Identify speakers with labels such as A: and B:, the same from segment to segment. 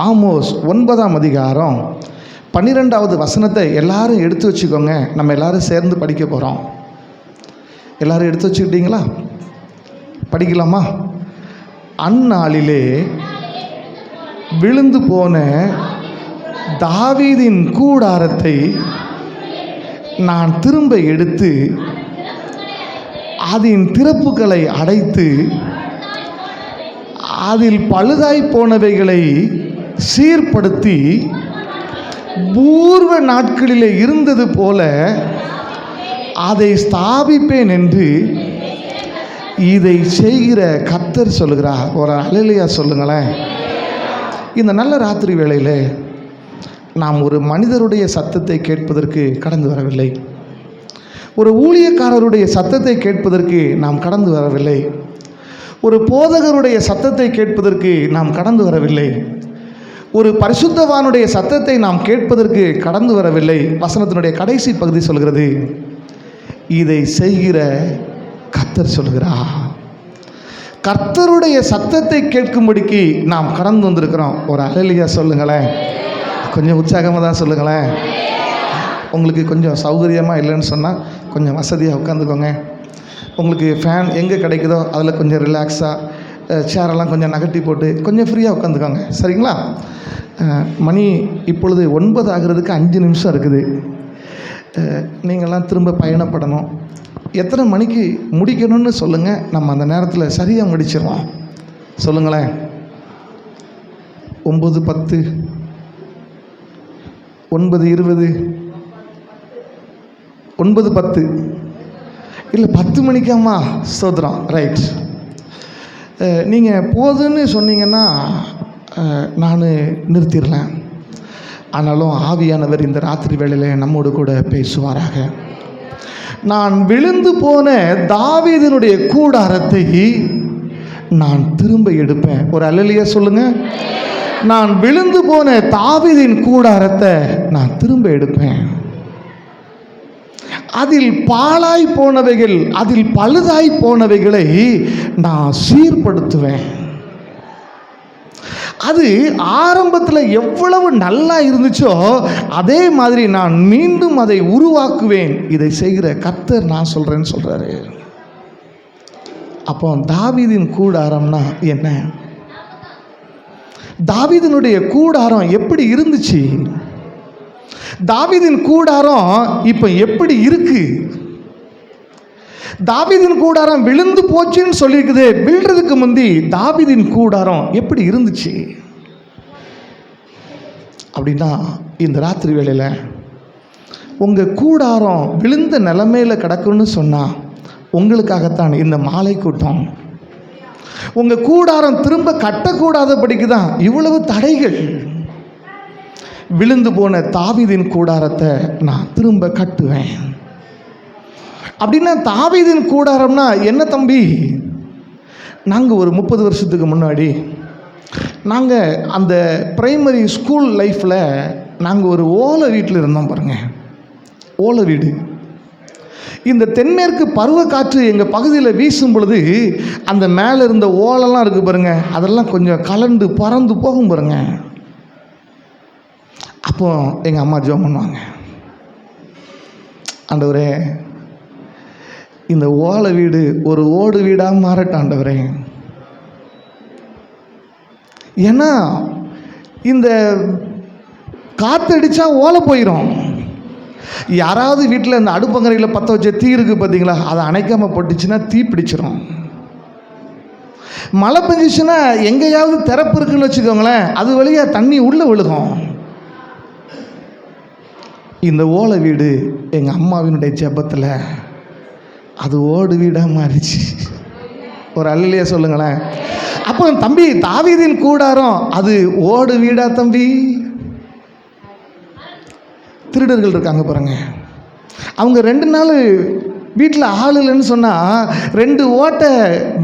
A: Amos ஒன்பதாம் அதிகாரம் பன்னிரெண்டாவது வசனத்தை எல்லாரும் எடுத்து வச்சுக்கோங்க. நம்ம எல்லாரும் சேர்ந்து படிக்க போகிறோம் எல்லாரும் எடுத்து வச்சுக்கிட்டீங்களா? படிக்கலாமா? அந்நாளிலே விழுந்து போன தாவீதின் கூடாரத்தை நான் திரும்ப எடுத்து அதன் திறப்புகளை அடைத்து அதில் பழுதாய் போனவைகளை சீர்படுத்தி பூர்வ நாட்களிலே இருந்தது போல அதை ஸ்தாபிப்பேன் என்று இதை செய்கிற கத்தர் சொல்லுகிறார். ஒரு அலையிலையா சொல்லுங்களேன். இந்த நல்ல ராத்திரி வேளையிலே நாம் ஒரு மனிதருடைய சத்தத்தை கேட்பதற்கு கடந்து வரவில்லை. ஒரு ஊழியக்காரருடைய சத்தத்தை கேட்பதற்கு நாம் கடந்து வரவில்லை. ஒரு போதகருடைய சத்தத்தை கேட்பதற்கு நாம் கடந்து வரவில்லை. ஒரு பரிசுத்தவானுடைய சத்தத்தை நாம் கேட்பதற்கு கடந்து வரவில்லை. வசனத்தினுடைய கடைசி பகுதி சொல்கிறது இதை செய்கிற கர்த்தர் சொல்கிறார். கர்த்தருடைய சத்தத்தை கேட்கும்படிக்கு நாம் கடந்து வந்திருக்கிறோம். ஒரு அலையிலையா சொல்லுங்களேன். கொஞ்சம் உற்சாகமாக தான் சொல்லுங்களேன். உங்களுக்கு கொஞ்சம் சௌகரியமாக இல்லைன்னு சொன்னால் கொஞ்சம் வசதியாக உட்காந்துக்கோங்க. உங்களுக்கு ஃபேன் எங்கே கிடைக்குதோ அதில் கொஞ்சம் ரிலாக்ஸாக சேரெல்லாம் கொஞ்சம் நகட்டி போட்டு கொஞ்சம் ஃப்ரீயாக உட்காந்துக்கோங்க சரிங்களா? மணி இப்பொழுது ஒன்பது ஆகிறதுக்கு அஞ்சு நிமிஷம் இருக்குது. நீங்கள்லாம் திரும்ப பயணப்படணும். எத்தனை மணிக்கு முடிக்கணும்னு சொல்லுங்கள் நம்ம அந்த நேரத்தில் சரியாக முடிச்சிடலாம். சொல்லுங்களேன். ஒம்பது பத்து ஒன்பது இருபது ஒன்பது பத்து. இல்லை பத்து மணிக்காம்மா சோதரம். ரைட் நீங்கள் போதுன்னு சொன்னீங்கன்னா நான் நிறுத்திடலாம். ஆனாலும் ஆவியானவர் இந்த ராத்திரி வேளையில் நம்மோடு கூட பேசுவாராக. நான் விழுந்து போன தாவீதனுடைய கூடாரத்தை நான் திரும்ப எடுப்பேன். ஒரு அலலியா சொல்லுங்க. நான் விழுந்து போன தாவீதின் கூடாரத்தை நான் திரும்ப எடுப்பேன். அதில் பாழாய் போனவைகள் அதில் பழுதாய் போனவைகளை நான் சீர்படுத்துவேன். அது ஆரம்பத்தில் எவ்வளவு நல்லா இருந்துச்சோ அதே மாதிரி நான் மீண்டும் அதை உருவாக்குவேன். இதை செய்கிற கர்த்தர் நான் சொல்கிறேன்னு சொல்கிறாரு அப்போ தாவிதின் கூடாரம்னா என்ன? தாவிதனுடைய கூடாரம் எப்படி இருந்துச்சு? தாவிதின் கூடாரம் இப்போ எப்படி இருக்கு? தாவிதின் கூடாரம் விழுந்து போச்சுன்னு சொல்லியிருக்குது விழுறதுக்கு முந்தி தாவிதின் கூடாரம் எப்படி இருந்துச்சு? அப்படின்னா இந்த ராத்திரி வேளையில் உங்கள் கூடாரம் விழுந்த நிலமையில் கிடக்குன்னு சொன்னால் உங்களுக்காகத்தான் இந்த மாலை கூட்டம். உங்கள் கூடாரம் திரும்ப கட்டக்கூடாதபடிக்கு தான் இவ்வளவு தடைகள். விழுந்து போன தாவிதின் கூடாரத்தை நான் திரும்ப கட்டுவேன். அப்படின்னா தாவிதின் கூடாரம்னா என்ன தம்பி? நாங்கள் ஒரு முப்பது வருஷத்துக்கு முன்னாடி நாங்கள் அந்த பிரைமரி ஸ்கூல் லைஃப்பில் நாங்கள் ஒரு ஓலை வீட்டில் இருந்தோம் பாருங்கள் ஓலை வீடு. இந்த தென்மேற்கு பருவக்காற்று எங்கள் பகுதியில் வீசும் பொழுது அந்த மேலே இருந்த ஓலெல்லாம் இருக்குது பாருங்கள் அதெல்லாம் கொஞ்சம் கலண்டு பறந்து போகும் பாருங்கள் அப்போ எங்கள் அம்மா ஜோம் பண்ணுவாங்க. ஆண்டவரே இந்த ஓலை வீடு ஒரு ஓடு வீடாக மாறட்டும் ஆண்டவரே. ஏன்னா இந்த காற்றடிச்சா ஓலை போயிடும் யாராவது வீட்டில் இந்த அடுப்பங்கரையில் பற்ற வச்ச தீ இருக்குது பார்த்தீங்களா அதை அணைக்காமல் போட்டுச்சுன்னா தீ பிடிச்சிரும். மழை பெஞ்சிச்சுன்னா எங்கேயாவது திறப்பு இருக்குன்னு வச்சுக்கோங்களேன் அது வழியாக தண்ணி உள்ளே விழுகும். இந்த ஓலை வீடு எங்கள் அம்மாவினுடைய ஜெபத்தில் அது ஓடு வீடாக மாறிச்சு ஒரு அல்லையே சொல்லுங்களேன். அப்போ தம்பி தாவீதின் கூடாரம் அது ஓடு வீடா தம்பி. திருடர்கள் இருக்காங்க பாருங்க. அவங்க ரெண்டு நாள் வீட்டில் ஆள் இல்லைன்னு சொன்னால் ரெண்டு ஓட்டை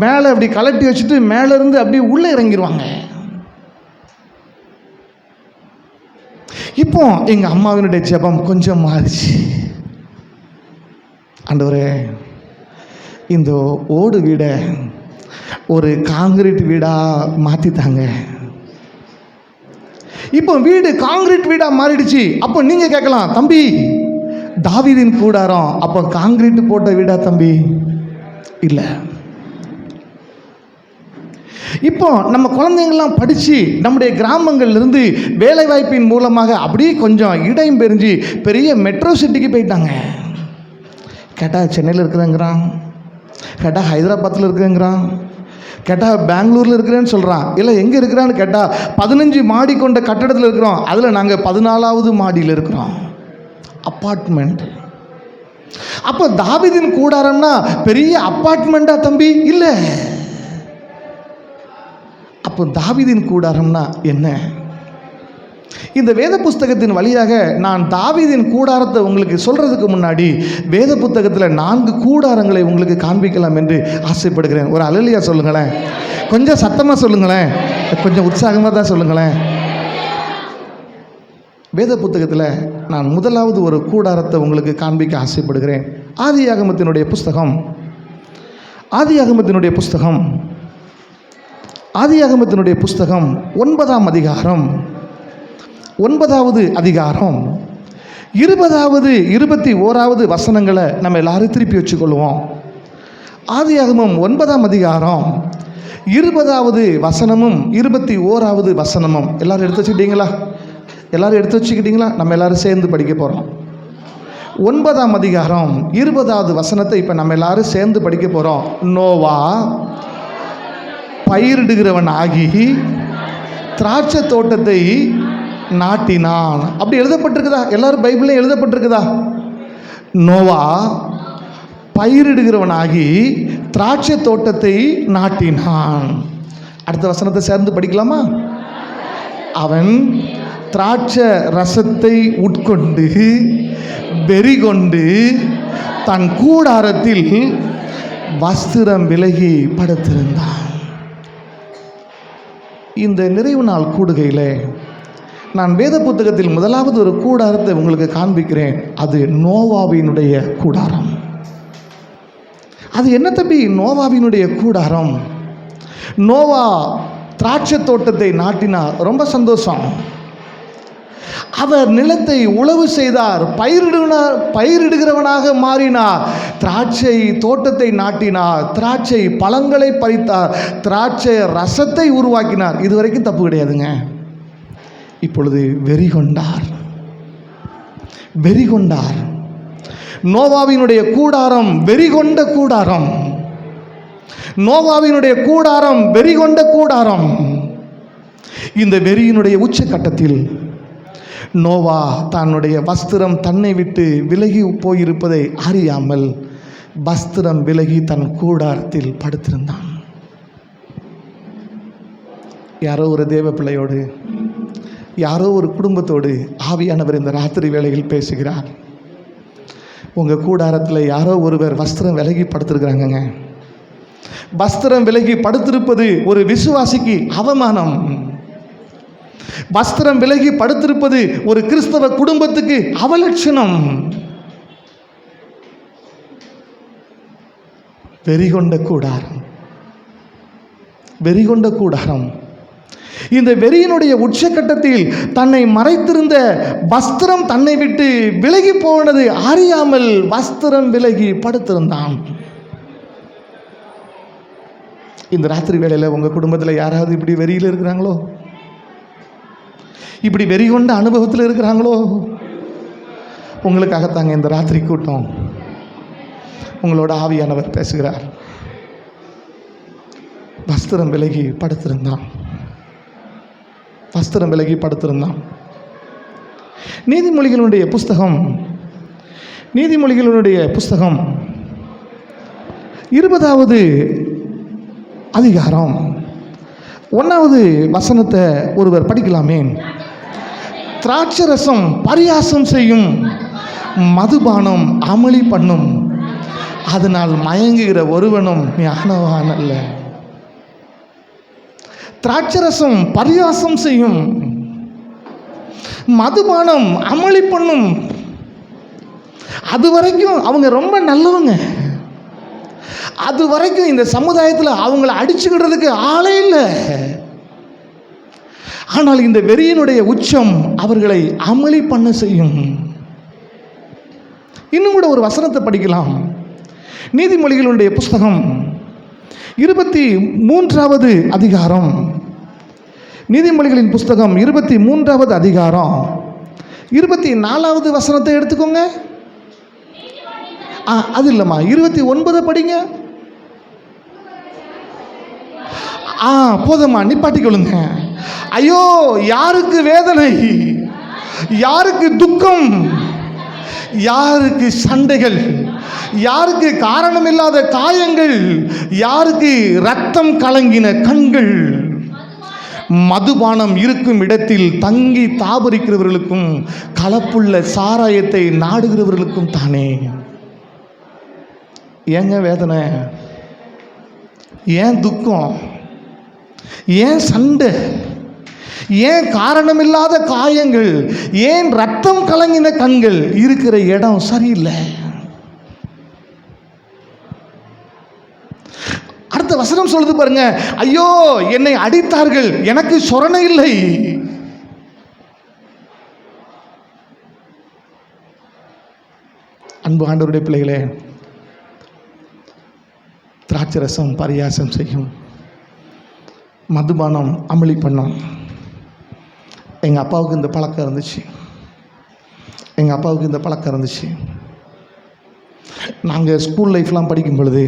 A: மேலே அப்படி கலட்டி வச்சுட்டு மேலேருந்து அப்படியே உள்ளே இறங்கிடுவாங்க இப்போ எங்கள் அம்மாவினுடைய ஜெபம் கொஞ்சம் மாறிச்சு. ஆண்டவரே இந்த ஓடு வீடை ஒரு காங்கிரீட் வீடாக மாற்றித்தாங்க இப்போ வீடு காங்கிரீட் வீடாக மாறிடுச்சு. அப்போ நீங்கள் கேட்கலாம் தம்பி தாவிதின் கூடாரம் அப்போ காங்கிரீட் போட்ட வீடா தம்பி? இல்லை. இப்போ நம்ம குழந்தைங்கள்லாம் படித்து நம்முடைய கிராமங்கள்லேருந்து வேலை வாய்ப்பின் மூலமாக அப்படியே கொஞ்சம் இடம் பெரிஞ்சு பெரிய மெட்ரோ சிட்டிக்கு போயிட்டாங்க. கேட்டால் சென்னையில் இருக்கிறேங்கிறான். கேட்டால் ஹைதராபாத்தில் இருக்கிறேங்கிறான். கேட்டால் பெங்களூரில் இருக்கிறேன்னு சொல்கிறான் இல்லை எங்கே இருக்கிறான்னு கேட்டால் பதினஞ்சு மாடி கொண்ட கட்டடத்தில் இருக்கிறோம். அதில் நாங்கள் பதினாலாவது மாடியில் இருக்கிறோம். அப்பார்ட்மெண்ட் அப்போ தாவிதின் கூடாரம்னா பெரிய அப்பார்ட்மெண்ட்டா தம்பி? இல்லை. அப்போ தாவிதின் கூடாரம்னா என்ன? இந்த வேத புஸ்தகத்தின் வழியாக நான் தாவீதின் கூடாரத்தை உங்களுக்கு சொல்கிறதுக்கு முன்னாடி வேத புத்தகத்தில் நான்கு கூடாரங்களை உங்களுக்கு காண்பிக்கலாம் என்று ஆசைப்படுகிறேன். ஒரு அலலியா சொல்லுங்களேன். கொஞ்சம் சத்தமாக சொல்லுங்களேன். கொஞ்சம் உற்சாகமாக தான் சொல்லுங்களேன். வேத புத்தகத்தில் நான் முதலாவது ஒரு கூடாரத்தை உங்களுக்கு காண்பிக்க ஆசைப்படுகிறேன். ஆதியாகமத்தினுடைய புஸ்தகம். ஆதியாகமத்தினுடைய புஸ்தகம். ஆதியாகமத்தினுடைய புஸ்தகம் ஒன்பதாம் அதிகாரம். ஒன்பதாவது அதிகாரம். இருபதாவது இருபத்தி ஓராவது வசனங்களை நம்ம எல்லாரும் திருப்பி வச்சுக்கொள்வோம். ஆதியாகமம் ஒன்பதாம் அதிகாரம். இருபதாவது வசனமும் இருபத்தி ஓராவது வசனமும். எல்லாரும் எடுத்து வச்சுக்கிட்டீங்களா? எல்லாரும் எடுத்து வச்சுக்கிட்டீங்களா? நம்ம எல்லாரும் சேர்ந்து படிக்க போகிறோம் ஒன்பதாம் அதிகாரம் இருபதாவது வசனத்தை இப்போ நம்ம எல்லாரும் சேர்ந்து படிக்க போகிறோம் நோவா பயிரிடுகிறவன் ஆகி திராட்சை தோட்டத்தை நாட்டினான். அப்படி எழுதப்பட்டிருக்குதா? எல்லாரும் பைபிளையும் எழுதப்பட்டிருக்குதா? நோவா பயிரிடுகிறவனாகி திராட்சை தோட்டத்தை நாட்டினான். அடுத்த வசனத்தை சேர்ந்து படிக்கலாமா? அவன் திராட்சை ரசத்தை உட்கொண்டு வெறி கொண்டு தன் கூடாரத்தில் வஸ்திரம் விலகி படுத்திருந்தான். இந்த நிறைவு நாள் கூடுகையில் நான் வேத புத்தகத்தில் முதலாவது ஒரு கூடாரத்தை உங்களுக்கு காண்பிக்கிறேன். அது நோவாவினுடைய கூடாரம். அது என்ன தம்பி? நோவாவினுடைய கூடாரம். நோவா திராட்சை தோட்டத்தை நாட்டினார். ரொம்ப சந்தோஷம். அவர் நிலத்தை உழவு செய்தார். பயிரிடுனார் பயிரிடுகிறவனாக மாறினார். திராட்சை தோட்டத்தை நாட்டினார். திராட்சை பழங்களை பறித்தார். திராட்சை ரசத்தை உருவாக்கினார். இதுவரைக்கும் தப்பு கிடையாதுங்க. இப்பொழுது வெறி கொண்டார். வெறி கொண்டார். நோவாவினுடைய கூடாரம் வெறி கொண்ட கூடாரம். நோவாவினுடைய கூடாரம் வெறி கொண்ட கூடாரம். இந்த வெறியினுடைய உச்சக்கட்டத்தில் நோவா தன்னுடைய வஸ்திரம் தன்னை விட்டு விலகி போயிருப்பதை அறியாமல் வஸ்திரம் விலகி தன் கூடாரத்தில் படுத்திருந்தான். யாரோ ஒரு தேவ பிள்ளையோடு யாரோ ஒரு குடும்பத்தோடு ஆவியானவர் இந்த ராத்திரி வேளையில் பேசுகிறார். உங்கள் கூடாரத்தில் யாரோ ஒருவர் வஸ்திரம் விலகி படுத்திருக்கிறாங்கங்க. வஸ்திரம் விலகி படுத்திருப்பது ஒரு விசுவாசிக்கு அவமானம். வஸ்திரம் விலகி படுத்திருப்பது ஒரு கிறிஸ்தவ குடும்பத்துக்கு அவலட்சணம். வெறிகொண்ட கூடாரம். வெறிகொண்ட கூடாரம். இந்த வெறியினுடைய உச்சக்கட்டத்தில் தன்னை மறைத்திருந்த வஸ்திரம் தன்னை விட்டு விலகி போனது அறியாமல் வஸ்திரம் விலகி படுத்திருந்தான். இந்த ராத்திரி வேளையில் உங்கள் குடும்பத்தில் யாராவது இப்படி வெறியில் இருக்கிறாங்களோ? இப்படி வெறி கொண்ட அனுபவத்தில் இருக்கிறாங்களோ? உங்களுக்காகத்தாங்க இந்த ராத்திரி கூட்டம். உங்களோட ஆவியானவர் பேசுகிறார். வஸ்திரம் விலகி படுத்திருந்தான். வஸ்திரம் விலகி படுத்திருந்தான். நீதிமொழிகளுடைய புஸ்தகம். நீதிமொழிகளுடைய புஸ்தகம். இருபதாவது அதிகாரம். ஒன்றாவது வசனத்தை ஒருவர் படிக்கலாமே. திராட்சரசம் பரியாசம் செய்யும் மதுபானம் அமளி பண்ணும். அதனால் மயங்குகிற ஒருவனும் ஞானவான் அல்ல. திராட்சரசம் பரியாசம் செய்யும் மதுபானம் அமளி பண்ணும். அது வரைக்கும் அவங்க ரொம்ப நல்லவங்க. அது வரைக்கும் இந்த சமுதாயத்தில் அவங்கள அடிச்சுக்கிடுறதுக்கு ஆளே இல்லை. ஆனால் இந்த வெறியினுடைய உச்சம் அவர்களை அமளி பண்ண செய்யும். இன்னும் கூட ஒரு வசனத்தை படிக்கலாம். நீதிமொழிகளுடைய புஸ்தகம் இருபத்தி மூன்றாவது அதிகாரம். நீதிமொழிகளின் புஸ்தகம் இருபத்தி மூன்றாவது அதிகாரம். இருபத்தி நாலாவது வசனத்தை எடுத்துக்கோங்க. ஆ அது இல்லைம்மா. இருபத்தி ஒன்பதை படிங்க. ஆ போதும்மா. நிப்பாட்டிக்கொள்ளுங்க. ஐயோ யாருக்கு வேதனை? யாருக்கு துக்கம்? யாருக்கு சண்டைகள்? யாருக்கு காரணமில்லாத காயங்கள்? யாருக்கு ரத்தம் கலங்கின கண்கள்? மதுபானம் இருக்கும் இடத்தில் தங்கி தாபரிக்கிறவர்களுக்கும் கலப்புள்ள சாராயத்தை நாடுகிறவர்களுக்கும் தானே. ஏங்க வேதனை? ஏன் துக்கம்? ஏன் சண்டை? ஏன் காரணமில்லாத காயங்கள் ஏன் ரத்தம் கலங்கின கண்கள் இருக்கிற இடம் சரியில்லை? அடுத்த வசனம் சொல்லுது பாருங்க ஐயோ என்னை அடித்தார்கள் எனக்கு சொரணை இல்லை. அன்பு ஆண்டவருடைய பிள்ளைகளே திராட்சை ரசம் பரியாசம் செய்யும் மதுபானம் அமளி பண்ணும் எங்கள் அப்பாவுக்கு இந்த பழக்கம் இருந்துச்சு. எங்கள் அப்பாவுக்கு இந்த பழக்கம் இருந்துச்சு. நாங்கள் ஸ்கூல் லைஃப்லாம் படிக்கும் பொழுது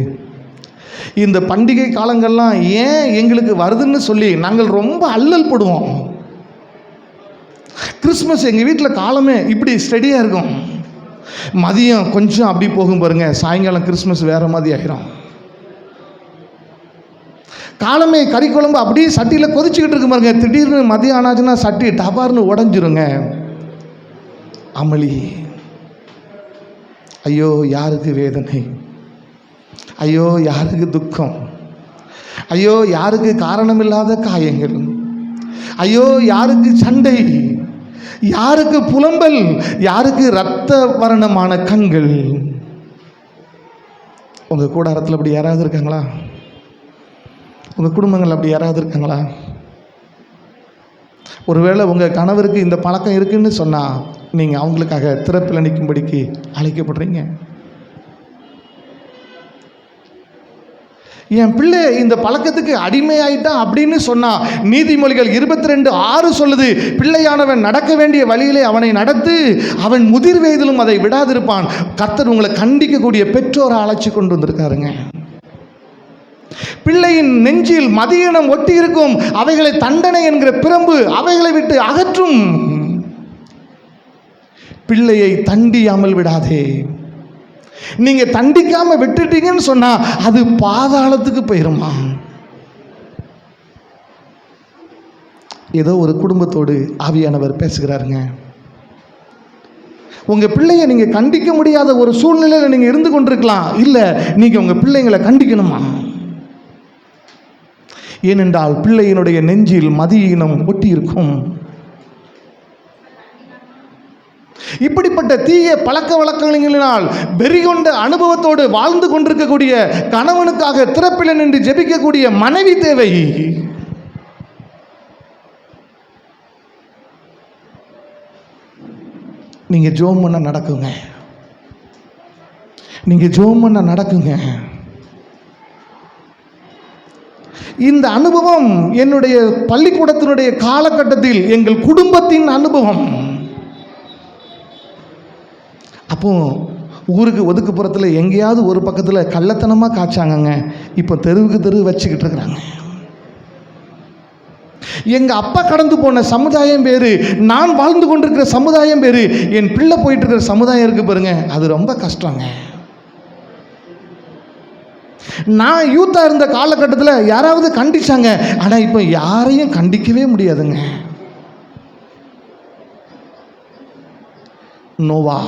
A: இந்த பண்டிகை காலங்கள்லாம் ஏன் எங்களுக்கு வருதுன்னு சொல்லி நாங்கள் ரொம்ப அல்லல் படுவோம். கிறிஸ்மஸ் எங்கள் வீட்டில் காலமே இப்படி ஸ்டடியாக இருக்கும். மதியம் கொஞ்சம் அப்படி போகும் பாருங்க சாயங்காலம் கிறிஸ்மஸ் வேறு மாதிரி ஆகிரும் காலமே கறி குழம்பு அப்படியே சட்டியில் கொதிச்சுக்கிட்டு இருக்கு பாருங்க. திடீர்னு மதியம் ஆனாச்சுன்னா சட்டி டபார்னு உடஞ்சிருங்க. அமளி. ஐயோ யாருக்கு வேதனை? ஐயோ யாருக்கு துக்கம்? ஐயோ யாருக்கு காரணமில்லாத காயங்கள்? ஐயோ யாருக்கு சண்டை? யாருக்கு புலம்பல்? யாருக்கு இரத்த வர்ணமான கண்கள்? உங்கள் கூடாரத்தில் அப்படி யாராவது இருக்காங்களா? உங்கள் குடும்பங்கள் அப்படி யாராவது இருக்காங்களா? ஒருவேளை உங்கள் கணவருக்கு இந்த பழக்கம் இருக்குன்னு சொன்னால் நீங்கள் அவங்களுக்காக திறப்பில் நிற்கும்படிக்கு அழைக்கப்படுறீங்க. என் பிள்ளை இந்த பழக்கத்துக்கு அடிமையாயிட்டான் அப்படின்னு சொன்னா நீதிமொழிகள் இருபத்தி ரெண்டு ஆறு சொல்லுது பிள்ளையானவன் நடக்க வேண்டிய வழியிலே அவனை நடத்து அவன் முதிர் வயதிலும் அதை விடாதிருப்பான். கர்த்தர் உங்களை கண்டிக்கக்கூடிய பெற்றோரை அழைச்சி கொண்டு வந்திருக்காருங்க. பிள்ளையின் நெஞ்சில் மதியினம் ஒட்டி இருக்கும் அவைகளை தண்டனை என்கிற பிரம்பு அவைகளை விட்டு அகற்றும். பிள்ளையை தண்டியாமல் விடாதே. நீங்க தண்டிக்காம விட்டுட்டீங்கன்னு சொன்னா அது பாதாளத்துக்கு போயிருமா? ஏதோ ஒரு குடும்பத்தோடு ஆவியானவர் பேசுகிறாருங்க. உங்க பிள்ளையை நீங்க கண்டிக்க முடியாத ஒரு சூழ்நிலையில நீங்க இருந்து கொண்டிருக்கலாம். இல்ல நீங்க உங்க பிள்ளைங்களை கண்டிக்கணுமா? ஏனென்றால் பிள்ளையினுடைய நெஞ்சில் மதியினம் ஒட்டி இருக்கும் இப்படிப்பட்ட தீய பழக்க வழக்கங்களினால் வெறிகொண்ட அனுபவத்தோடு வாழ்ந்து கொண்டிருக்கக்கூடிய கணவனுக்காக திறப்பில் நின்று ஜெபிக்கக்கூடிய மனைவி தேவை. நீங்க ஜோம் பண்ண நடக்குங்க. நீங்க ஜோம் பண்ண நடக்குங்க. இந்த அனுபவம் என்னுடைய பள்ளிக்கூடத்தினுடைய காலகட்டத்தில் எங்கள் குடும்பத்தின் அனுபவம். அப்போ ஊருக்கு ஒதுக்குப்புறத்தில் எங்கேயாவது ஒரு பக்கத்தில் கள்ளத்தனமாக காய்ச்சாங்கங்க. இப்போ தெருவுக்கு தெரு வச்சுக்கிட்டு இருக்கிறாங்க. எங்கள் அப்பா கடந்து போன சமுதாயம் பேர் நான் வாழ்ந்து கொண்டிருக்கிற சமுதாயம் பேர் என் பிள்ளை போயிட்டு இருக்கிற சமுதாயம் இருக்கு பாருங்க. அது ரொம்ப கஷ்டங்க. நான் யூத்தாக இருந்த காலகட்டத்தில் யாராவது கண்டிச்சாங்க. ஆனால் இப்போ யாரையும் கண்டிக்கவே முடியாதுங்க. நோவா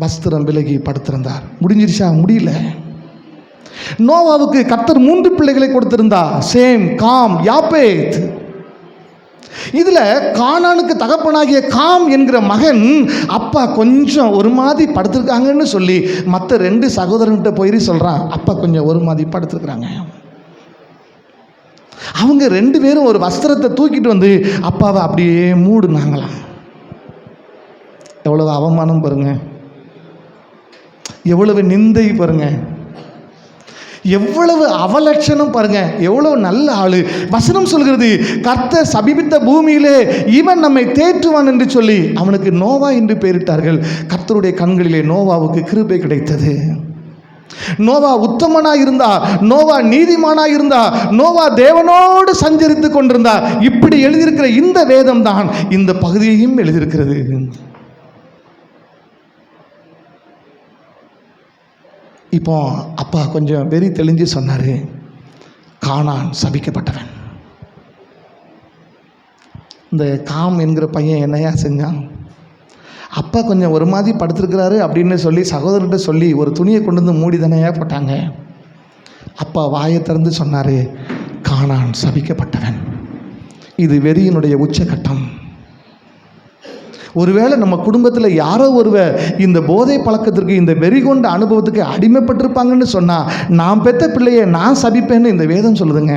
A: வஸ்திரம் விலகி படுத்திருந்தார். முடிஞ்சிருச்சா? முடியல. நோவாவுக்கு கர்த்தர் மூன்று பிள்ளைகளை கொடுத்திருந்தா சேம் காம் யாப்பேத். இதில் காணானுக்கு தகப்பனாகிய காம் என்கிற மகன் அப்பா கொஞ்சம் ஒரு மாதிரி படுத்திருக்காங்கன்னு சொல்லி மற்ற ரெண்டு சகோதரன்கிட்ட போயிரு சொல்கிறான் அப்பா கொஞ்சம் ஒரு மாதிரி படுத்திருக்கிறாங்க. அவங்க ரெண்டு பேரும் ஒரு வஸ்திரத்தை தூக்கிட்டு வந்து அப்பாவை அப்படியே மூடுனாங்களாம். எவ்வளவு அவமானம் பாருங்க. எவ்வளவு நிந்தை பாருங்கள் எவ்வளவு அவலட்சணம் பாருங்க. எவ்வளவு நல்ல ஆளு. வசனம் சொல்கிறது கர்த்தர் சபிபித்த பூமியிலே இவன் நம்மை தேற்றுவான் என்று சொல்லி அவனுக்கு நோவா என்று பெயரிட்டார்கள். கர்த்தருடைய கண்களிலே நோவாவுக்கு கிருபை கிடைத்தது. நோவா உத்தமனா இருந்தா நோவா நீதிமானா இருந்தா நோவா தேவனோடு சஞ்சரித்து கொண்டிருந்தா இப்படி எழுதியிருக்கிற இந்த வேதம் தான் இந்த பகுதியையும் எழுதியிருக்கிறது. இப்போ அப்பா கொஞ்சம் வெறி தெளிஞ்சு சொன்னார் காணான் சபிக்கப்பட்டவன். இந்த காம் என்கிற பையன் என்னையா செஞ்சான்? அப்பா கொஞ்சம் ஒரு மாதிரி படுத்திருக்கிறாரு அப்படின்னு சொல்லி சகோதரர்கிட்ட சொல்லி ஒரு துணியை கொண்டு வந்து மூடி தானேயா போட்டாங்க. அப்பா வாயை திறந்து சொன்னார் காணான் சபிக்கப்பட்டவன். இது வெறியினுடைய உச்சகட்டம். ஒருவேளை நம்ம குடும்பத்தில் யாரோ ஒருவர் இந்த போதை பழக்கத்திற்கு இந்த வெறி கொண்ட அனுபவத்துக்கு அடிமைப்பட்டிருப்பாங்கன்னு சொன்னால் நான் பெற்ற பிள்ளையை நான் சபிப்பேன்னு இந்த வேதம் சொல்லுதுங்க.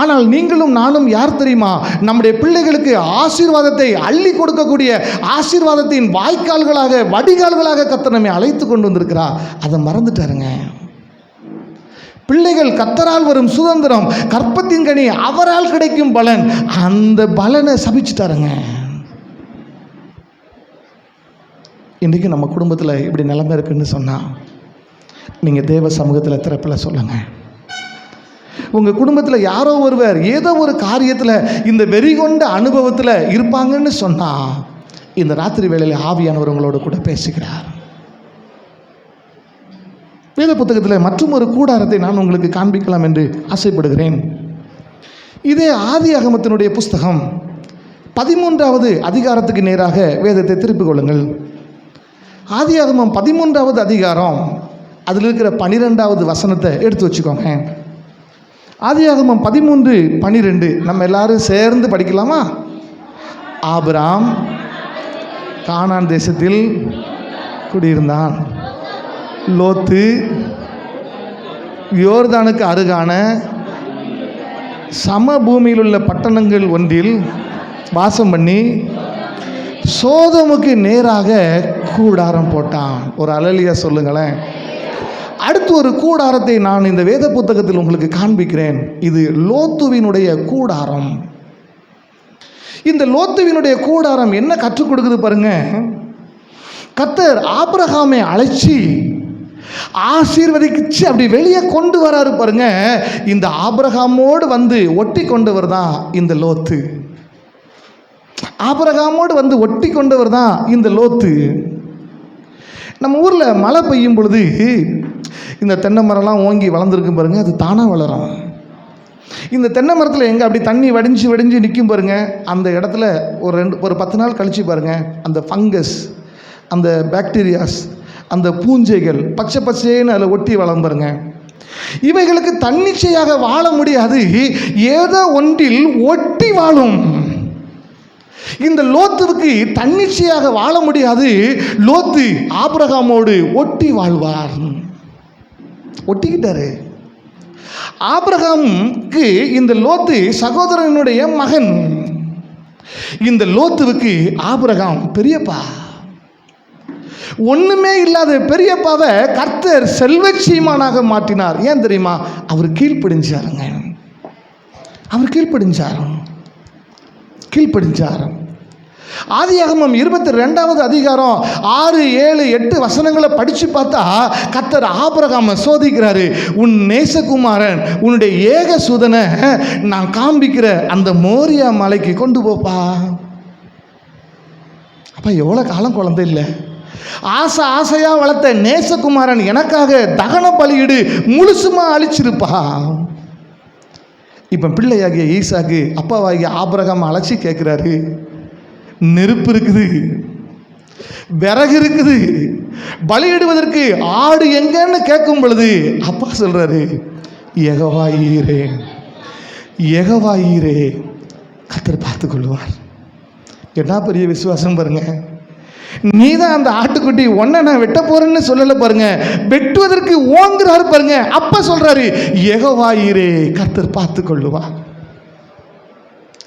A: ஆனால் நீங்களும் நானும் யார் தெரியுமா? நம்முடைய பிள்ளைகளுக்கு ஆசீர்வாதத்தை அள்ளி கொடுக்கக்கூடிய ஆசீர்வாதத்தின் வாய்க்கால்களாக வடிகால்களாக கத்த நம்மை அழைத்து கொண்டு வந்திருக்கிறா அதை மறந்துட்டாருங்க. பிள்ளைகள் கத்தரால் வரும் சுதந்திரம் கற்பத்தின் கனி அவரால் கிடைக்கும் பலன் அந்த பலனை சபிச்சுட்டாருங்க. இன்றைக்கு நம்ம குடும்பத்தில் இப்படி நிலைமை இருக்குன்னு சொன்னால் நீங்கள் தேவ சமூகத்தில் திறப்பில் சொல்லுங்கள் உங்கள் குடும்பத்தில் யாரோ ஒருவர் ஏதோ ஒரு காரியத்தில் இந்த வெறி கொண்ட அனுபவத்தில் இருப்பாங்கன்னு சொன்னால் இந்த ராத்திரி வேளையில் ஆவியானவர் உங்களோட கூட பேசுகிறார். வேத புத்தகத்தில் மற்றும் ஒரு கூடாரத்தை நான் உங்களுக்கு காண்பிக்கலாம் என்று ஆசைப்படுகிறேன். இதே ஆதி அகமத்தினுடைய புஸ்தகம் பதிமூன்றாவது அதிகாரத்துக்கு நேராக வேதத்தை திருப்பிக் கொள்ளுங்கள். ஆதி ஆகமம் பதிமூன்றாவது அதிகாரம். அதில் இருக்கிற பனிரெண்டாவது வசனத்தை எடுத்து வச்சுக்கோங்க. ஆதியாகமம் பதிமூன்று பனிரெண்டு. நம்ம எல்லாரும் சேர்ந்து படிக்கலாமா? ஆபிராம் கானான் தேசத்தில் குடியிருந்தான். லோத்து யோர்தானுக்கு அருகான சமபூமியில் உள்ள பட்டணங்கள் ஒன்றில் வாசம் பண்ணி சோதமுக்கு நேராக கூடாரம் போட்டான். ஒரு அலலியா சொல்லுங்களேன். அடுத்து ஒரு கூடாரத்தை நான் இந்த வேத புத்தகத்தில் உங்களுக்கு காண்பிக்கிறேன். இது லோத்துவினுடைய கூடாரம். இந்த லோத்துவினுடைய கூடாரம் என்ன கற்றுக் கொடுக்குது பாருங்க. கத்தர் ஆப்ரஹாமை அழைச்சி ஆசீர்வதிச்சு அப்படி வெளியே கொண்டு வராரு பாருங்க. இந்த ஆபிரகாமோடு வந்து ஒட்டி கொண்டவர் தான் இந்த லோத்து. ஆபரகாமோடு வந்து ஒட்டி கொண்டவர் தான் இந்த லோத்து. நம்ம ஊரில் மழை பெய்யும் பொழுது இந்த தென்னை மரம்லாம் ஓங்கி வளர்ந்துருக்கும் பாருங்க அது தானாக வளரும். இந்த தென்னை மரத்தில் எங்கே அப்படி தண்ணி வடிஞ்சு வடிஞ்சு நிற்கும் பாருங்க அந்த இடத்துல ஒரு ரெண்டு ஒரு பத்து நாள் கழிச்சு பாருங்க அந்த ஃபங்கஸ் அந்த பாக்டீரியாஸ் அந்த பூஞ்சைகள் பச்சை பச்சைன்னு அதில் ஒட்டி வளரும் பாருங்க. இவைகளுக்கு தன்னிச்சையாக வாழ முடியாது ஏதோ ஒன்றில் ஒட்டி வாழும். இந்த லோத்துவுக்கு தன்னிச்சையாக வாழ முடியாது. லோத்து ஆபிரகாமோடு ஒட்டி வாழ்வார். ஒட்டிக்கிட்டாரு. ஆபிரகாமுக்கு இந்த லோத்து சகோதரனுடைய மகன். இந்த லோத்துவுக்கு ஆபிரகாம் பெரியப்பா. ஒண்ணுமே இல்லாத பெரியப்பாவை கர்த்தர் செல்வச்சீமானாக மாற்றினார். ஏன் தெரியுமா? அவர் கீழ்ப்படிஞ்சாருங்க. அவர் கீழ்ப்படிஞ்சார். கீழ்ப்படிஞ்சாராம். ஆதியாகமம் இருபத்தி ரெண்டாவது அதிகாரம் ஆறு ஏழு எட்டு வசனங்களை படித்து பார்த்தா கத்தர் ஆபரகாம சோதிக்கிறாரு. உன் நேசகுமாரன் உன்னுடைய ஏக சுதனை நான் காண்பிக்கிற அந்த மோரியா மலைக்கு கொண்டு போப்பா. அப்பா எவ்வளோ காலம் குழந்தை இல்லை. ஆசை ஆசையாக வளர்த்த நேசகுமாரன் எனக்காக தகன பலியிடு முழுசுமா அழிச்சிருப்பா. இப்போ பிள்ளையாகிய ஈசாக்கு அப்பாவாகிய ஆபரகம் அழைச்சி கேட்குறாரு நெருப்பு இருக்குது விறகு இருக்குது பலியிடுவதற்கு ஆடு எங்கன்னு கேட்கும் பொழுது அப்பா சொல்கிறாரு எகவாயீரே எகவாயீரே கத்தர் பார்த்து கொள்வார் என்ன பெரிய விசுவாசம் பாருங்கள் நீ தான் அந்த ஆட்டுக்குட்டி ஒன்றை நான் வெட்ட போறேன்னு சொல்லலை பாருங்க. வெட்டுவதற்கு ஓங்குறாரு பாருங்க. அப்ப சொல்றாரு எகவாயிரே கத்தர் பார்த்து கொள்ளுவார்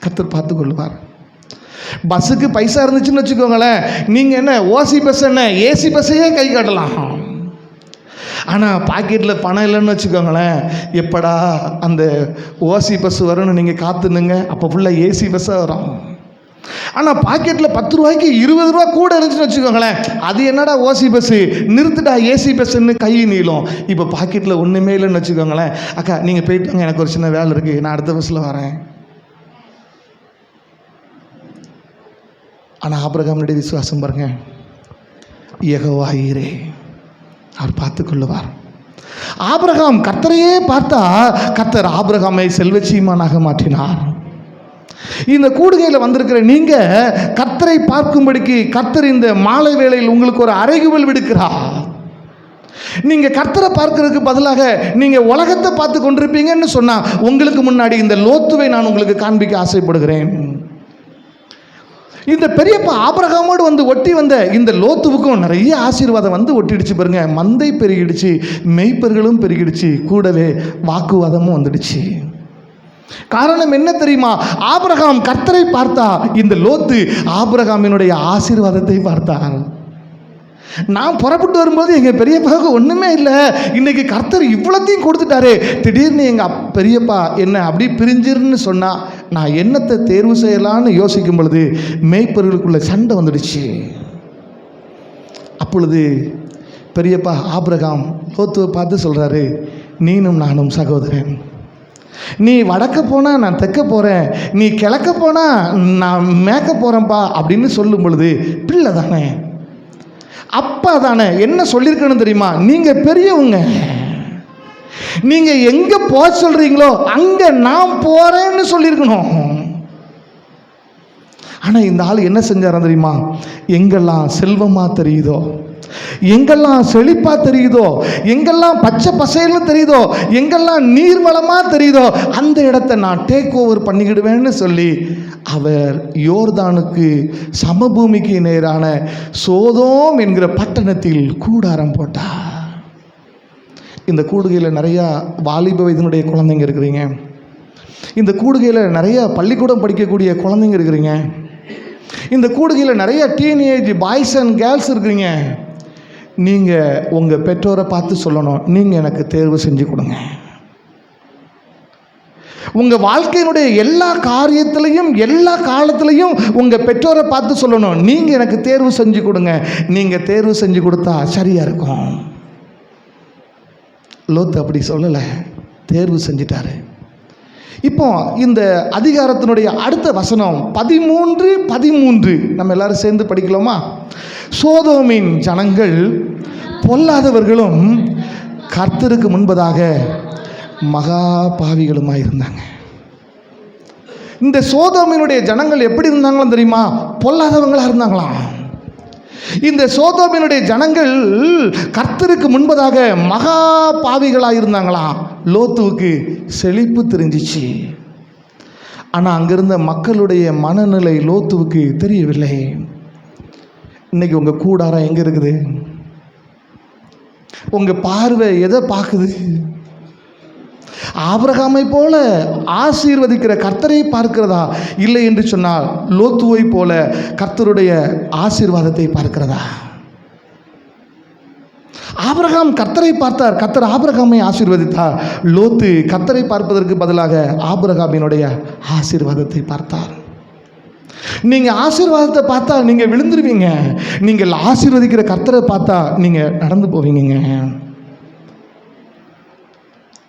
A: கத்தர் பார்த்து கொள்ளுவார் பஸ்ஸுக்கு பைசா இருந்துச்சுன்னு வச்சுக்கோங்களேன். நீங்கள் என்ன ஓசி பஸ் என்ன ஏசி பஸ்ஸையே கை காட்டலாம். ஆனால் பாக்கெட்டில் பணம் இல்லைன்னு வச்சுக்கோங்களேன். எப்படா அந்த ஓசி பஸ் வரும்னு நீங்கள் காத்துனுங்க அப்போ ஃபுல்லாக ஏசி பஸ்ஸாக வரும். ஆனால் பாக்கெட்டில் பத்து ரூபாய்க்கு இருபது ரூபா கூட இருந்துச்சுன்னு வச்சுக்கோங்களேன். அது என்னடா ஓசி பஸ்ஸு? நிறுத்துடா ஏசி பஸ்ஸுன்னு கை நீளும். இப்போ பாக்கெட்டில் ஒன்றுமே இல்லைன்னு வச்சுக்கோங்களேன். அக்கா நீங்கள் போயிட்டு எனக்கு ஒரு சின்ன வேலை இருக்குது நான் அடுத்த பஸ்ஸில் வரேன். ஆனால் ஆபிரகாமனுடைய விசுவாசம் பாருங்க. ஏகவாயிரே அவர் பார்த்து கொள்ளுவார். ஆபிரகாம் கர்த்தரையே பார்த்தா கர்த்தர் ஆபிரகாமை செல்வச்சியமானாக மாற்றினார். இந்த கூடுகையில் வந்திருக்கிற நீங்க கர்த்தரை பார்க்கும்படிக்கு கர்த்தர் இந்த மாலை வேளையில் உங்களுக்கு ஒரு அறைகுவல் விடுக்கிறார். நீங்க கர்த்தரை பார்க்கறதுக்கு பதிலாக நீங்க உலகத்தை பார்த்து கொண்டிருப்பீங்கன்னு சொன்னா உங்களுக்கு முன்னாடி இந்த லோத்துவை நான் உங்களுக்கு காண்பிக்க ஆசைப்படுகிறேன். இந்த பெரியப்பா ஆபரகமோடு வந்து ஒட்டி வந்த இந்த லோத்துவுக்கும் நிறைய ஆசீர்வாதம் வந்து ஒட்டிடுச்சு பாருங்க. மந்தை பெருகிடுச்சு மெய்ப்பர்களும் பெருகிடுச்சு. கூடவே வாக்குவாதமும் வந்துடுச்சு. காரணம் என்ன தெரியுமா? ஆபிரகாம் கர்த்தரை பார்த்தா இந்த லோத்து ஆபிரகாமினுடைய ஆசீர்வாதத்தை பார்த்தார் நான் புறப்பட்டு வரும்போது எங்கள் பெரியப்பாவுக்கு ஒன்றுமே இல்லை. இன்னைக்கு கர்த்தர் இவ்வளோத்தையும் கொடுத்துட்டாரு. திடீர்னு எங்கள் அப் பெரியப்பா என்ன அப்படி பிரிஞ்சிருன்னு சொன்னால் நான் என்னத்தை தேர்வு செய்யலான்னு யோசிக்கும் பொழுது மேய்ப்பர்களுக்குள்ள சண்டை வந்துடுச்சு. அப்பொழுது பெரியப்பா ஆபிரகாம் லோத்துவை பார்த்து சொல்கிறாரு நீனும் நானும் சகோதரன். நீ வடக்க போனால் நான் தைக்க போகிறேன் நீ கிழக்க போனால் நான் மேற்க போகிறேன்ப்பா அப்படின்னு சொல்லும் பொழுது பிள்ளை தானே? அப்பா தானே? என்ன சொல்லியிருக்கணும் தெரியுமா? நீங்கள் பெரியவங்க. நீங்கள் எங்கே போக சொல்கிறீங்களோ அங்கே நான் போகிறேன்னு சொல்லியிருக்கணும். ஆனால் இந்த ஆள் என்ன செஞ்சார் தெரியுமா? எங்கெல்லாம் செல்வமாக தெரியுதோ எங்கெல்லாம் செழிப்பாக தெரியுதோ எங்கெல்லாம் பச்சை பசைன்னு தெரியுதோ எங்கெல்லாம் நீர்வளமாக தெரியுதோ அந்த இடத்த நான் டேக் ஓவர் பண்ணிக்கிடுவேன்னு சொல்லி அவர் யோர்தானுக்கு சமபூமிக்கு நேரான சோதோம் என்கிற பட்டணத்தில் கூடாரம் போட்டார். இந்த கூடுகையில் நிறையா வாலிப வயதினுடைய குழந்தைங்க இருக்கிறீங்க. இந்த கூடுகையில் நிறைய பள்ளிக்கூடம் படிக்கக்கூடிய குழந்தைங்க இருக்கிறீங்க. இந்த கூடுகையில் நிறைய டீனேஜ் பாய்ஸ் அண்ட் கேர்ள்ஸ் இருக்கிறீங்க. நீங்கள் உங்கள் பெற்றோரை பார்த்து சொல்லணும். நீங்கள் எனக்கு தேர்வு செஞ்சு கொடுங்க. உங்கள் வாழ்க்கையினுடைய எல்லா காரியத்திலையும் எல்லா காலத்திலையும் உங்கள் பெற்றோரை பார்த்து சொல்லணும். நீங்கள் எனக்கு தேர்வு செஞ்சு கொடுங்க. நீங்கள் தேர்வு செஞ்சு கொடுத்தா சரியாக இருக்கும். லோத்து அப்படி சொல்லலை. தேர்வு செஞ்சிட்டாரு. இப்போ இந்த அதிகாரத்தினுடைய அடுத்த வசனம் பதிமூன்று பதிமூன்று. நம்ம எல்லாரும் சேர்ந்து படிக்கலாமா? சோதோமின் ஜனங்கள் பொல்லாதவர்களும் கர்த்தருக்கு முன்பதாக மகா பாவிகளுமாக இருந்தாங்க. இந்த சோதோமினுடைய ஜனங்கள் எப்படி இருந்தாங்களும் தெரியுமா? பொல்லாதவங்களாக இருந்தாங்களாம். இந்த சோதோமினுடைய ஜனங்கள் கர்த்தருக்கு முன்பதாக மகா பாவிகளாக இருந்தாங்களாம். லோத்துவுக்கு செழிப்பு தெரிஞ்சிச்சு. ஆனால் அங்கிருந்த மக்களுடைய மனநிலை லோத்துவுக்கு தெரியவில்லை. இன்னைக்கு உங்கள் கூடாரம் எங்கே இருக்குது? உங்கள் பார்வை எதை பார்க்குது? ஆபிரகாமை போல ஆசீர்வதிக்கிற கர்த்தரை பார்க்கிறதா? இல்லை என்று சொன்னால் லோத்துவை போல கர்த்தருடைய ஆசீர்வாதத்தை பார்க்கிறதா? ஆபிரகாம் கர்த்தரை பார்த்தார். கத்தர் ஆபிரகாமை ஆசீர்வதித்தார். லோத்து கர்த்தரை பார்ப்பதற்கு பதிலாக ஆபிரகாமினுடைய ஆசீர்வாதத்தை பார்த்தார். நீங்கள் ஆசீர்வாதத்தை பார்த்தா நீங்கள் விழுந்துருவீங்க. நீங்கள் ஆசீர்வதிக்கிற கர்த்தரை பார்த்தா நீங்கள் நடந்து போவீங்க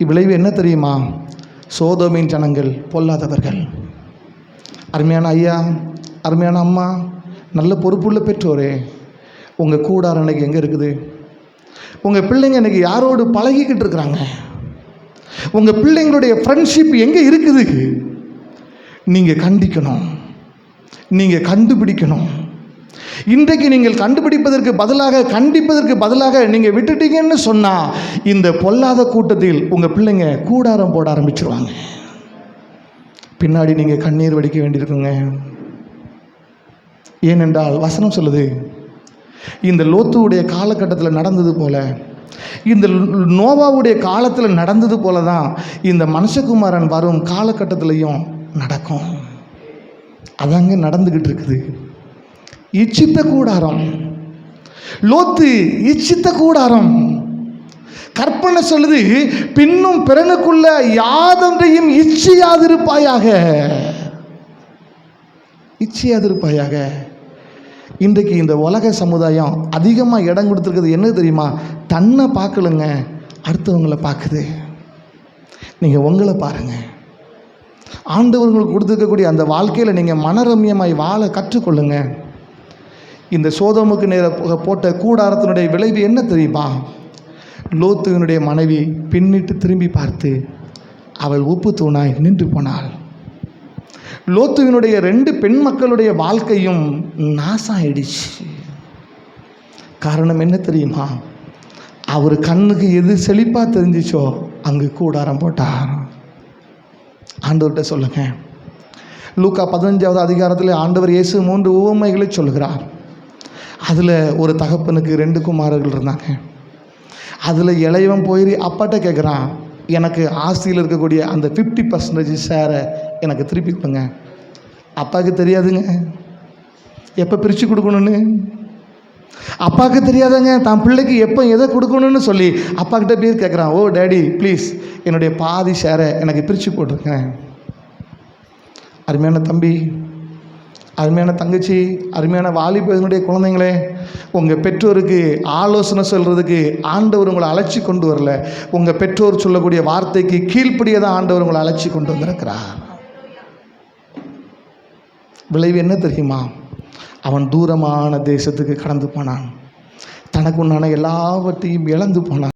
A: இவ்விளைவு என்ன தெரியுமா? சோதோமின் ஜனங்கள் பொல்லாதவர்கள். அருமையான ஐயா அருமையான அம்மா நல்ல பொறுப்புள்ள பெற்றோரே உங்கள் கூடார் அன்னைக்கு எங்கே இருக்குது? உங்கள் பிள்ளைங்க இன்றைக்கி யாரோடு பழகிக்கிட்டு இருக்கிறாங்க? உங்கள் பிள்ளைங்களுடைய ஃப்ரெண்ட்ஷிப் எங்கே இருக்குது? நீங்கள் கண்டிக்கணும். நீங்கள் கண்டுபிடிக்கணும். இன்றைக்கு நீங்கள் கண்டுபிடிப்பதற்கு பதிலாக கண்டிப்பதற்கு பதிலாக நீங்கள் விட்டுட்டீங்கன்னு சொன்னால் இந்த பொல்லாத கூட்டத்தில் உங்கள் பிள்ளைங்க கூடாரம் போட ஆரம்பிச்சிருவாங்க. பின்னாடி நீங்கள் கண்ணீர் வடிக்க வேண்டியிருக்குங்க. ஏனென்றால் வசனம் சொல்லுது இந்த லோத்துவுடைய காலகட்டத்தில் நடந்தது போல இந்த நோவாவுடைய காலத்தில் நடந்தது போல தான் இந்த மனுஷகுமாரன் வரும் காலகட்டத்திலையும் நடக்கும். அதாங்க நடந்துக்கிட்டு இருக்குது. இச்சித்த கூடாரம். லோத்து இச்சித்த கூடாரம். கற்பனை சொல்லுது பின்னும் பிறனுக்குள்ள யாதொன்றையும் இச்சியாதிருப்பாயாக. இச்சையாதிருப்பாயாக. இன்றைக்கு இந்த உலக சமுதாயம் அதிகமாக இடம் கொடுத்துருக்குது என்ன தெரியுமா? தன்னை பார்க்கலுங்க அடுத்தவங்களை பார்க்குது. நீங்கள் உங்களை பாருங்கள் ஆண்டவர்களுக்கு கொடுத்துருக்கக்கூடிய அந்த வாழ்க்கையில் நீங்கள் மனரம்யமாய் வாழ கற்றுக்கொள்ளுங்க. இந்த சோதமுக்கு நேர போட்ட கூடாரத்தினுடைய விளைவு என்ன தெரியுமா? லோத்துவினுடைய மனைவி பின்னிட்டு திரும்பி பார்த்து அவள் உப்பு தூணாய் நின்று போனாள். லோத்துவினுடைய ரெண்டு பெண் மக்களுடைய வாழ்க்கையும் நாசம் ஆயிடுச்சு காரணம் என்ன தெரியுமா? அவர் கண்ணுக்கு எது செழிப்பாக தெரிஞ்சிச்சோ அங்கே கூடாரம் போட்டார். ஆண்டவர்கிட்ட சொல்லுங்க. லூக்கா பதினஞ்சாவது அதிகாரத்தில் ஆண்டவர் இயேசு மூன்று உவமைகளை சொல்கிறார் அதில் ஒரு தகப்பனுக்கு ரெண்டு குமாரர்கள் இருந்தாங்க. அதில் இளையவன் போய் அப்பாட்ட கேட்குறான் எனக்கு ஆஸ்தியில் இருக்கக்கூடிய அந்த ஃபிஃப்டி பர்சன்டேஜ் ஷேரை எனக்கு திருப்பி கொடுங்க. அப்பாவுக்கு தெரியாதுங்க. எப்போ பிரித்து கொடுக்கணும்னு? அப்பாவுக்கு தெரியாதாங்க. தான் பிள்ளைக்கு எப்போ எதை கொடுக்கணும்னு சொல்லி அப்பா கிட்ட கேட்குறான் ஓ டேடி ப்ளீஸ். என்னுடைய பாதி ஷேரை எனக்கு பிரித்து போட்டிருங்க. அருமையான தம்பி அருமையான தங்கச்சி அருமையான வாலிபனுடைய குழந்தைங்களே உங்கள் பெற்றோருக்கு ஆலோசனை சொல்கிறதுக்கு ஆண்டவர் உங்களை அழைச்சி கொண்டு வரல. உங்கள் பெற்றோர் சொல்லக்கூடிய வார்த்தைக்கு கீழ்ப்படியே தான் ஆண்டவர் உங்களை அழைச்சி கொண்டு வந்திருக்கிறார். விளைவு என்ன தெரியுமா? அவன் தூரமான தேசத்துக்கு கடந்து போனான். தனக்கு உண்டான எல்லாவற்றையும் இழந்து போனான்.